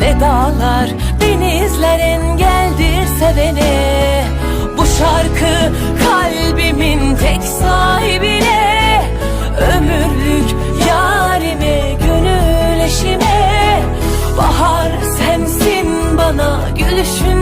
Ne dağlar, denizler engeldir sevene. Bu şarkı kalbimin tek sahibine. Ömürlük yarime, gönül eşime. Bahar sensin bana gülüşün